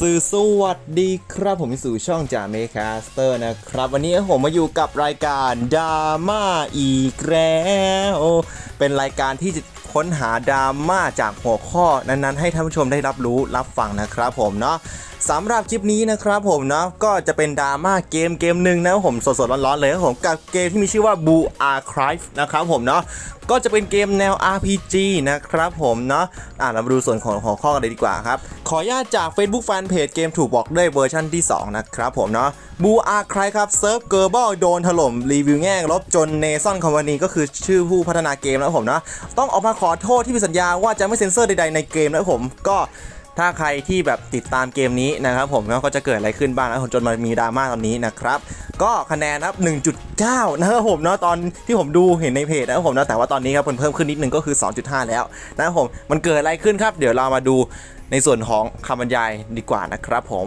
สื่อสวัสดีครับผมสู่ช่องจ่าเมคาสเตอร์นะครับ วันนี้ผมมาอยู่กับรายการดราม่าอีกแล้ว เป็นรายการที่จะ ค้นหาดราม่าจากหัวข้อนั้นๆ ให้ท่านผู้ชมได้รับรู้รับฟังนะครับผมเนาะสำหรับคลิปนี้นะครับผมเนาะก็จะเป็นดราม่าเกมเกมหนึ่งนะผมสดๆร้อนๆเลยครับผมกับเกมที่มีชื่อว่า Blue Archive นะครับผมเนาะก็จะเป็นเกมแนว RPG นะครับผมเนาะอะเรามาดูส่วนของหัวข้อกันเลยดีกว่าครับ ขออนุญาตจาก Facebook Fanpage เกมถูกบอกด้วยเวอร์ชันที่ 2 นะครับผมเนาะบูอาใครครับเซิร์ฟเกอร์บอลโดนถล่มรีวิวแง่ลบจนเนซอนคอมพานีก็คือชื่อผู้พัฒนาเกมแล้วผมเนาะต้องออกมาขออโทษที่มีสัญญาว่าจะไม่เซ็นเซอร์ใดๆในเกมแล้วผมก็ถ้าใครที่แบบติดตามเกมนี้นะครับผมก็จะเกิดอะไรขึ้นบ้างนะจนมามีดราม่าตอนนี้นะครับ ก็คะแนนนะครับ 1.9 นะครับผมเนาะตอนที่ผมดูเห็นในเพจนะครับผมนะแต่ว่าตอนนี้ครับเพิ่มขึ้นนิดนึงก็คือ 2.5 แล้วนะครับผมมันเกิดอะไรขึ้นครับ เดี๋ยวเรามาดูในส่วนของคำบรรยายดีกว่านะครับผม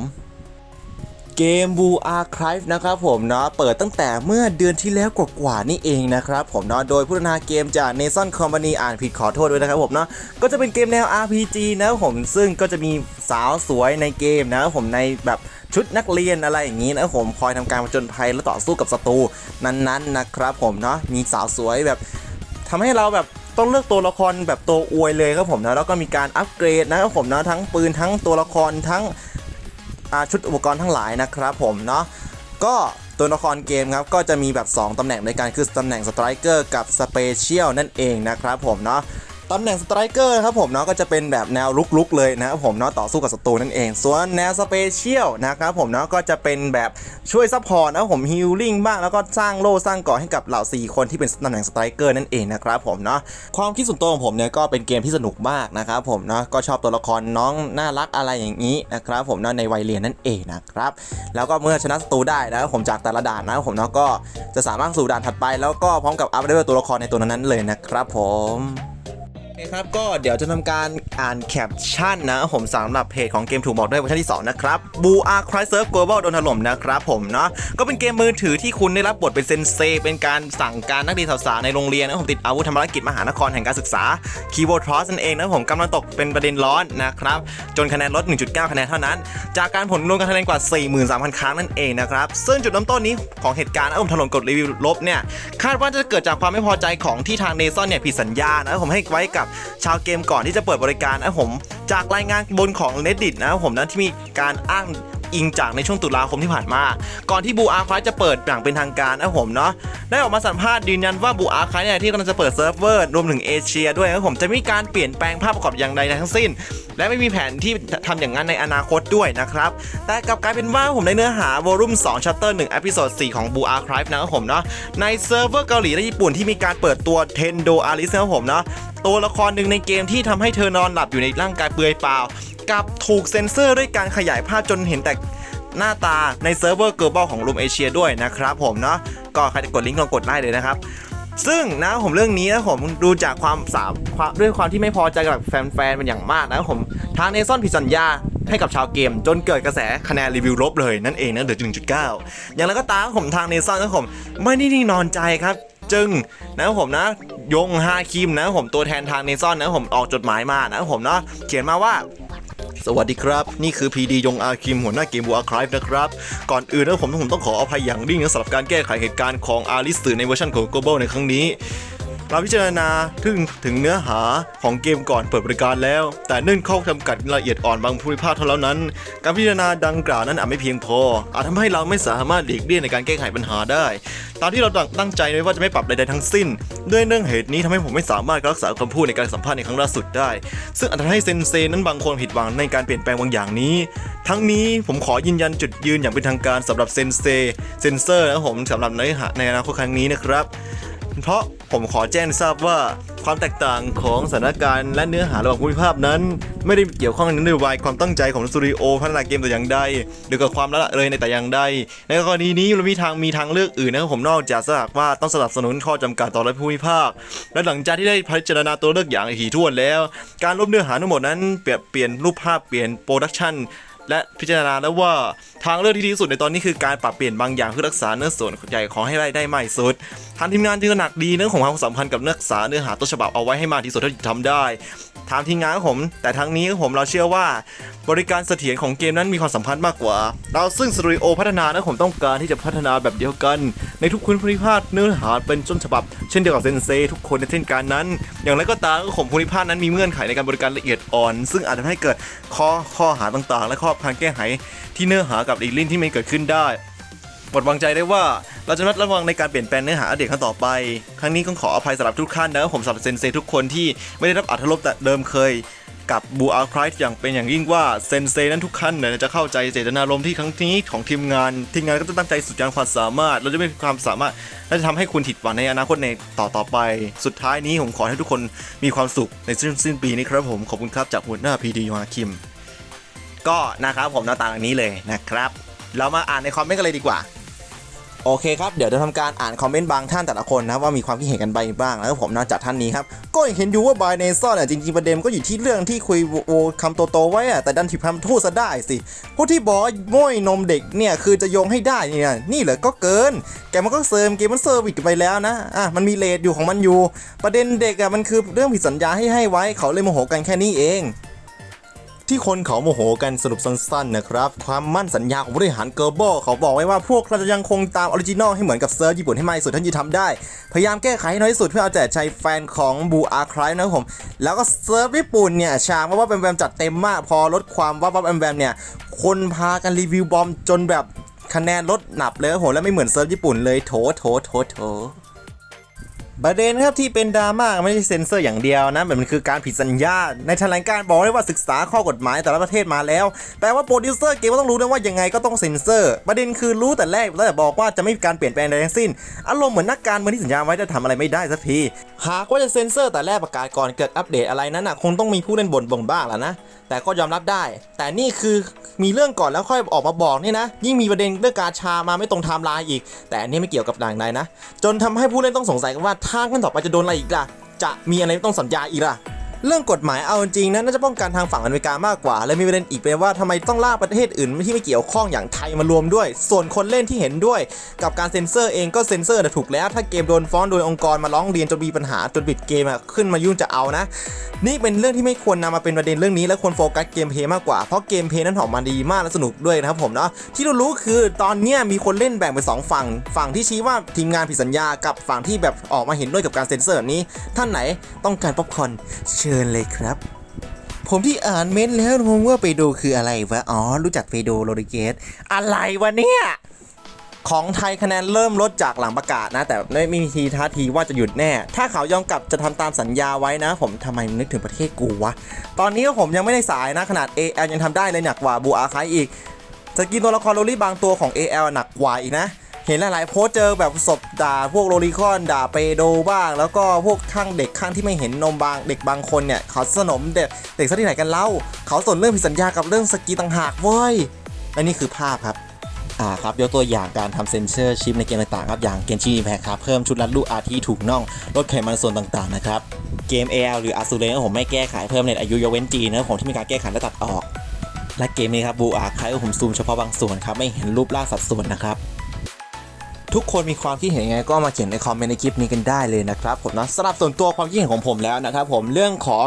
เกม Blue Archive นะครับผมเนาะเปิดตั้งแต่เมื่อเดือนที่แล้วกว่าๆนี่เองนะครับผมเนาะโดยผู้พัฒนาเกมจาก Nason Company อ่านผิดขอโทษด้วยนะครับผมเนาะก็จะเป็นเกมแนว RPG นะครับผมซึ่งก็จะมีสาวสวยในเกมนะครับผมในแบบชุดนักเรียนอะไรอย่างนี้นะครับผมคอยทำการผจญภัยและต่อสู้กับศัตรูนั้นๆนะครับผมเนาะมีสาวสวยแบบทำให้เราแบบต้องเลือกตัวละครแบบตัวอวยเลยครับผมนะแล้วก็มีการอัปเกรดนะครับผมนะทั้งปืนทั้งตัวละครทั้ง ชุดอุปกรณ์ทั้งหลายนะครับผมเนาะก็ตัวละครเกมครับก็จะมีแบบ 2ตำแหน่งในการคือตำแหน่งสไตรเกอร์กับสเปเชียลนั่นเองนะครับผมเนาะ ตำแหน่งสไตรเกอร์ครับผมเนาะก็จะเป็นแบบแนวลุกๆเลยนะครับผมเนาะต่อสู้กับศัตรูนั่นเอง ส่วนแนวสเปเชียลนะครับผมเนาะก็จะเป็นแบบช่วยซัพพอร์ตนะครับผมฮิลลิ่งบ้างแล้วก็สร้างโล่สร้างเกาะให้กับเหล่า 4 คนที่เป็นตำแหน่งสไตรเกอร์นั่นเองนะครับผมเนาะความคิดส่วนตัวของผมเนี่ยก็เป็นเกมที่สนุกมากนะครับผมเนาะก็ชอบตัวละครน้องน่ารักอะไรอย่างนี้นะครับผมเนาะในวัยเรียนนั่นเองนะครับแล้วก็เมื่อชนะศัตรูได้นะครับผมจากแต่ละด่านนะครับผมเนาะก็จะสามารถสู่ด่านถัดไป แล้วก็พร้อมกับอัพเลเวลตัวละครในตัวนั้นๆเลยนะครับผม คครับก็เดี๋ยวจะทำการอ่านแคปชั่นนะครับผมสำหรับเพจของเกมถูกบอกด้วยเวอร์ชันที่ 2 นะครับบูอาร์คลายเซิร์ฟ global โดนถล่มนะครับผมเนาะก็เป็นเกมมือถือที่คุณได้รับบทเป็นเซนเซเป็นการสั่งการนักเรียนสาวๆในโรงเรียนนะผมติดอาวุธทำภารกิจมหานครแห่งการศึกษาคีย์บอร์ดทรอสนั่นเองนะผมกำลังตกเป็นประเด็นร้อนนะครับ จนคะแนนลด 1.9 คะแนนเท่านั้น จากการผลรวมการคะแนนกว่า 43,000 ครั้งนั่นเองนะครับซึ่งจุดเริ่มต้นนี้ของเหตุการณ์นะผมถล่มกดรีวิวลบเนี่ยคาดว่าจะเกิดจากความไม่พอใจของที่ทางเนซอนเนี่ยผิดสัญญานะผมให้ไว้กับชาวเกมก่อนที่จะเปิดบริการนะผม จากรายงานบนของ Reddit นะผมนั้นที่มีการอ้าง อิงจากในช่วงตุลาคมที่ผ่านมา ก่อนที่บูอาร์คจะเปิดอย่างเป็นทางการนะผมเนาะได้ออกมาสัมภาษณ์ยืนยันว่าบูอาร์คเนี่ยที่กำลังจะเปิดเซิร์ฟเวอร์รวมถึงเอเชียด้วยนะผมจะมีการเปลี่ยนแปลงภาพประกอบอย่างใดทั้งสิ้น และไม่มีแผนที่ทำอย่างนั้นในอนาคตด้วยนะครับแต่กลับกลายเป็นว่าผมในเนื้อหาวอลุ่ม2 Chapter 1 Episode 4ของ Blue Archive นะครับผมเนาะในเซิร์ฟเวอร์เกาหลีและญี่ปุ่นที่มีการเปิดตัว Tendo Alice นะครับผมเนาะตัวละครหนึ่งในเกมที่ทำให้เธอนอนหลับอยู่ในร่างกายเปลือยเปล่า กับถูกเซ็นเซอร์ด้วยการขยายภาพจนเห็นแต่หน้าตาในเซิร์ฟเวอร์ global ของรูมเอเชียด้วยนะครับผมเนาะก็ใครจะกดลิงก์ลองกดไลค์เลยนะครับ ซึ่งนะผมเรื่องนี้นะผมดูจากความสามาด้วยความที่ไม่พอใจกับแฟนๆเป็นอย่างมากนะผมทางเนซอนผิดสัญญาให้กับชาวเกมจนเกิดกระแสคะแนนรีวิวลบเลยนั่นเองนะเหลือ1.9อย่างไรก็ตามผมทางเนซอนนะผมไม่ได้นิ่งนอนใจครับ จึงนะผมนะ ยงฮาคิมนะผมตัวแทนทางเนซอนนะผมออกจดหมายมานะผมเนาะเขียนมาว่า สวัสดีครับ นี่คือพีดียงอาคิมหัวหน้าเกมบูอาคลายนะครับ ก่อนอื่นนะผมผมต้องขออภัยอย่างยิ่งสำหรับการแก้ไขเหตุการณ์ของอาริสสื่อในเวอร์ชันของ Global ในครั้งนี้ เราพิจารณาถึงถึงเนื้อหาของเกมก่อนเปิดบริการแล้ว แต่เนื่องข้อจำกัดละเอียดอ่อนบางภูมิภาคเท่านั้น การพิจารณาดังกล่าวนั้นอาจไม่เพียงพอ อาจทำให้เราไม่สามารถหลีกเลี่ยงในการแก้ไขปัญหาได้ ตามที่เราตั้งใจไว้ว่าจะไม่ปรับใดๆทั้งสิ้น ด้วยเนื่องเหตุนี้ทำให้ผมไม่สามารถรักษาคำพูดในการสัมภาษณ์ในครั้งล่าสุดได้ ซึ่งอาจทำให้เซนเซนั้นบางคนผิดหวังในการเปลี่ยนแปลงบางอย่างนี้ ทั้งนี้ผมขอยืนยันจุดยืนอย่างเป็นทางการสำหรับเซนเซเซนเซอร์นะครับผมสำหรับเนื้อหาในอนาคตครั้งนี้นะครับ เพราะ ผมขอแจ้งทราบว่าความแตกต่างของสถานการณ์และเนื้อหาระหว่างภูมิภาคนั้น ไม่ได้เกี่ยวข้องนโยบายความตั้งใจของสตูดิโอพัฒนาเกมแต่อย่างใดหรือกับความละเลยในแต่อย่างใดในกรณีนี้เรามีทางมีทางเลือกอื่นนะครับผมนอกจากสหากว่าต้องสนับสนุนข้อจำกัดต่อรัฐภูมิภาค และหลังจากที่ได้พิจารณาตัวเลือกอย่างถี่ถ้วนแล้ว การลบเนื้อหาทั้งหมดนั้นเปลี่ยนเปลี่ยนรูปภาพเปลี่ยนโปรดักชัน และพิจารณาแล้วว่าทางเลือกที่ดีที่สุดในตอนนี้คือการปรับเปลี่ยนบางอย่างเพื่อรักษาเนื้อส่วนใหญ่ของให้ได้ได้มากที่สุดทางทีมงานจึงหนักดีเรื่องของความสัมพันธ์กับเนื้อสาเนื้อหาต้นฉบับเอาไว้ให้มากที่สุดเท่าที่ทำได้ ถามทีมงานครับผม แต่ทั้งนี้ผมเราเชื่อว่า บริการเสถียรของเกมนั้นมีความสำคัญมากกว่า เราซึ่งสตูดิโอพัฒนานะผมต้องการที่จะพัฒนาแบบเดียวกัน ในทุกคุณภูมิภาคเนื้อหาเป็นต้นฉบับ เช่นเดียวกับเซนเซทุกคนในเช่นการนั้น อย่างไรก็ตามก็ผมภูมิภาคนั้นมีเงื่อนไขในการบริการละเอียดอ่อน ซึ่งอาจทำให้เกิดข้อข้อหาต่างๆ และข้อการแก้ไขที่เนื้อหากับอีกลิ้นที่ไม่เกิดขึ้นได้ หมดวางใจได้ว่าเราจะนัดระวังในการเปลี่ยนแปลงเนื้อหาอัปเดตครั้งต่อไป ครั้งนี้ก็ขออภัยสำหรับทุกท่านนะครับผมสำหรับเซนเซทุกคนที่ไม่ได้รับอัธรสแต่เดิมเคยกับบูอาร์ไครส์อย่างเป็นอย่างยิ่งว่าเซนเซนั้นทุกขั้นเนี่ยจะเข้าใจเจตนารมณ์ที่ครั้งนี้ของทีมงาน ทีมงานก็จะตั้งใจสุดยอดความสามารถ เราจะไม่มีความสามารถและจะทำให้คุณผิดหวังในอนาคตในต่อต่อไป สุดท้ายนี้ผมขอให้ทุกคนมีความสุขในสิ้นสิ้นปีนี้ครับผมขอบคุณครับจากหัวหน้าพีดีมาคิม ก็นะครับผมหน้าตาอย่างนี้เลยนะครับ เรามาอ่านในคอมเมนต์กันเลยดีกว่า โอเคครับ เดี๋ยวจะทำการอ่านคอมเมนต์บางท่านแต่ละคนนะว่ามีความคิดเห็นกันไปบ้างแล้วผมนอกจากท่านนี้ครับ ก็เห็นอยู่ว่าบายเนซ่อนเนี่ยจริงๆประเด็นก็อยู่ที่เรื่องที่คุยโอคำโตๆไว้อะแต่ดันถิบคำทูดซะได้สิผู้ที่บอกว่าม้อยนมเด็กเนี่ยคือจะโยงให้ได้เนี่ยนี่เหรอก็เกิน แกมันก็เซิร์มเกมมันเซอร์วิสไปแล้วนะอะมันมีเลทอยู่ของมันอยู่ ประเด็นเด็กอะมันคือเรื่องผิดสัญญาให้ให้ไว้เขาเลยโมโหกันแค่นี้เอง ที่คนเขาโมโหกันสรุปสั้นๆนะครับ ความมั่นสัญญาของผู้บริหารเกอร์เบลเขาบอกไว้ว่าพวกเราจะยังคงตามออริจินอลให้เหมือนกับเซิร์ฟญี่ปุ่นให้มากที่สุดท่าที่ทำได้ พยายามแก้ไขให้น้อยที่สุดเพื่อเอาใจใจแฟนของบูอาคลายนะครับผม แล้วก็เซิร์ฟญี่ปุ่นเนี่ยชางว่าว่าแวมจัดเต็มมากพอลดความว่าว่าแวมเนี่ยคนพากันรีวิวบอมจนแบบคะแนนลดหนับเลยครับผมและไม่เหมือนเซิร์ฟญี่ปุ่นเลยโถโถโถโถ ประเด็นครับที่เป็นดราม่าไม่ใช่เซ็นเซอร์อย่างเดียวนะมันคือการผิดสัญญา ในแถลงการบอกได้ว่าศึกษาข้อกฎหมายแต่ละประเทศมาแล้ว แปลว่าโปรดิวเซอร์เกมก็ต้องรู้นะว่ายังไงก็ต้องเซ็นเซอร์ ประเด็นคือรู้แต่แรกแล้วแต่บอกว่าจะไม่มีการเปลี่ยนแปลงใดทั้งสิ้น อารมณ์เหมือนนักการเมืองที่สัญญาไว้จะทำอะไรไม่ได้สักที หากว่าจะเซ็นเซอร์แต่แรกประกาศก่อนเกิดอัปเดตอะไรนั้นนะคงต้องมีผู้เล่นบ่นบ่งบ้างแหละนะ แต่ก็ยอมรับได้ แต่นี่คือมีเรื่องก่อนแล้วค่อยออกมาบอกนี่นะ ยิ่งมีประเด็นเรื่องการชามาไม่ตรงไทม์ไลน์อีก แต่อันนี้ไม่เกี่ยวกับด่างใดนะ จนทำให้ผู้เล่นต้องสงสัยกันว่าทางขั้นต่อไปจะโดนอะไรอีกล่ะ จะมีอะไรต้องสัญญาอีกล่ะ เรื่องกฎหมายเอาจริงนะน่าจะป้องกันทางฝั่งอเมริกามากกว่า และมีประเด็นอีกเป็นว่าทำไมต้องล่ากประเทศอื่นที่ไม่เกี่ยวข้องอย่างไทยมารวมด้วย ส่วนคนเล่นที่เห็นด้วย กับการเซ็นเซอร์เองก็เซ็นเซอร์แต่ถูกแล้ว ถ้าเกมโดนฟ้องโดยองค์กรมาร้องเรียนจนมีปัญหาจนปิดเกมอะขึ้นมายุ่งจะเอานะ นี่เป็นเรื่องที่ไม่ควรนำมาเป็นประเด็นเรื่องนี้และควรโฟกัสเกมเพย์มากกว่าเพราะเกมเพย์นั้นออกมาดีมากและสนุกด้วยนะครับผมเนาะที่เรารู้คือตอนนี้มีคนเล่นแบ่งเป็นสองฝั่ง ฝั่งที่ชี้ว่าทีมงานผิดสัญญากับฝั่งที่แบบออกมาเห็นด้วยกับการเซ็นเซอร์นี้ ท่านไหนต้องการป๊อปคอนเชิญเลยครับ ผมที่อ่านเม้นแล้วงงว่าไปดูคืออะไรวะ อ๋อ รู้จักเฟโดโรดิเกสอะไรวะเนี่ย ของไทยคะแนนเริ่มลดจากหลังประกาศนะ แต่ไม่มีทีท่าทีว่าจะหยุดแน่ ถ้าเขายอมกลับจะทำตามสัญญาไว้นะ ผมทำไมนึกถึงประเทศกูวะ ตอนนี้ก็ผมยังไม่ได้สายนะ ขนาด AL ยังทำได้เลยหนักกว่าบูอาคายอีกสกินตัวละครโรลี่บางตัวของ AL หนักกว่าอีกนะ เห็นหลายๆโพสเจอแบบศพด่าพวกโรลิคอนด่าเปโดบ้าง แล้วก็พวกข้างเด็กข้างที่ไม่เห็นนมบางเด็กบางคนเนี่ยเขาสนมเด็กเด็กซะที่ไหนกันเล่า เขาสนเรื่องผิดสัญญากับเรื่องสกีต่างหากเว้ยและนี่คือภาพครับอ่าครับยกตัวอย่างการทำเซนเซอร์ชิปในเกมต่างๆครับอย่างเกนชิ i แพคครับเพิ่มชุดรัดลูกอาที่ถูกน่องลดไขมันส่วนต่างๆนะครับเกม AL หรือ a า u ูเรนผมไม่แก้ไขเพิ่มเน็ตอายุยกเว้นจีนะครับผมที่มีการแก้ไขและตัดออก และเกมนี้ครับบูอาร์คายผมซูมเฉพาะบางส่วนครับไม่เห็นรูปร่างสัดส่วนนะครับ ทุกคนมีความคิดเห็นยังไงก็มาเขียนในคอมเมนต์ในคลิปนี้กันได้เลยนะครับผมนะสำหรับส่วนตัวความคิดเห็นของผมแล้วนะครับผมเรื่องของ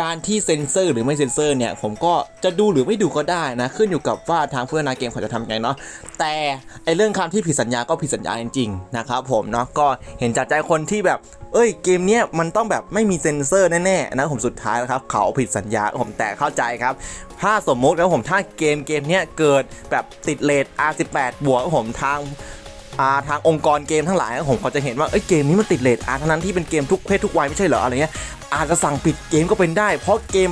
การที่เซ็นเซอร์หรือไม่เซ็นเซอร์เนี่ยผมก็จะดูหรือไม่ดูก็ได้นะ ขึ้นอยู่กับว่าทางเพื่อนนาเกมเขาจะทำไงเนาะแต่ไอเรื่องคำที่ผิดสัญญาก็ผิดสัญญาจริงๆนะครับผมเนาะก็เห็นจากใจคนที่แบบ เอ้ยเกมเนี้ยมันต้องแบบไม่มีเซ็นเซอร์แน่ๆนะผมสุดท้ายแล้วครับเขาผิดสัญญาผมแต่เข้าใจครับ ถ้าสมมุติแล้วผมถ้าเกมเกมเนี้ยเกิดแบบติดเลท R18 บวกผมทาง ทางองค์กรเกมทั้งหลายผมเขาจะเห็นว่าเอ้ยเกมนี้มันติดเลทอาร์ทั้งนั้นที่เป็นเกมทุกเพศทุกวัยไม่ใช่เหรออะไรเงี้ยอาจจะสั่งปิดเกมก็เป็นได้ เพราะเกม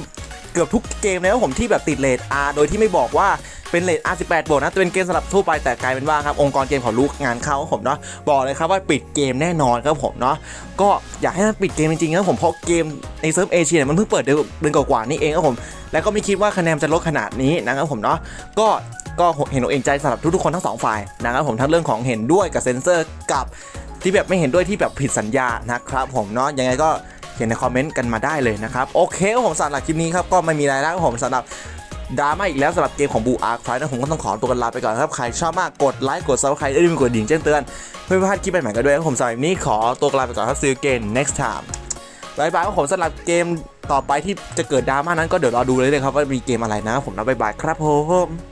เกือบทุกเกมแล้วผมที่แบบติดเลทอาร์โดยที่ไม่บอกว่าเป็นเลท R18 บวกนะแต่เป็นเกมสำหรับทั่วไปแต่กลายเป็นว่าครับองค์กรเกมเขารู้งานเข้าครับผมเนาะบอกเลยครับว่าปิดเกมแน่นอนครับผมเนาะก็อยากให้มันปิดเกมจริงๆครับผมเพราะเกมในเซิร์ฟเอเชียเนี่ยมันเพิ่งเปิดเดือนเดือนกว่าๆนี่เองครับผมแล้วก็ไม่คิดว่าคะแนนจะลดขนาดนี้นะครับผมเนาะก็ ก็เห็นอกเองใจสำหรับทุกๆคนทั้งสองฝ่ายนะครับผมทั้งเรื่องของเห็นด้วยกับเซนเซอร์กับที่แบบไม่เห็นด้วยที่แบบผิดสัญญานะครับผมเนาะยังไงก็เขียนในคอมเมนต์กันมาได้เลยนะครับ โอเคผมสำหรับคลิปนี้ครับ ก็ไม่มีอะไรแล้วผมสำหรับดราม่าอีกแล้วสำหรับเกมของบูอาร์คไฟนะผมก็ต้องขอตัวกันลาไปก่อนครับ ใครชอบมากกดไลค์กดซับสไครต์ได้ด้วยกดดิ่งแจ้งเตือน เพื่อไม่พลาดคลิปใหม่ๆกันด้วยผมสำหรับนี้ขอตัวกันลาไปก่อนครับ see you again next time บายบายครับผมสำหรับเกมต่อไปที่จะเกิดดราม่านั้นก็เดี๋ยวรอดูเลยเลยครับว่ามีเกมอะไรนะผมนะบายบายครับผม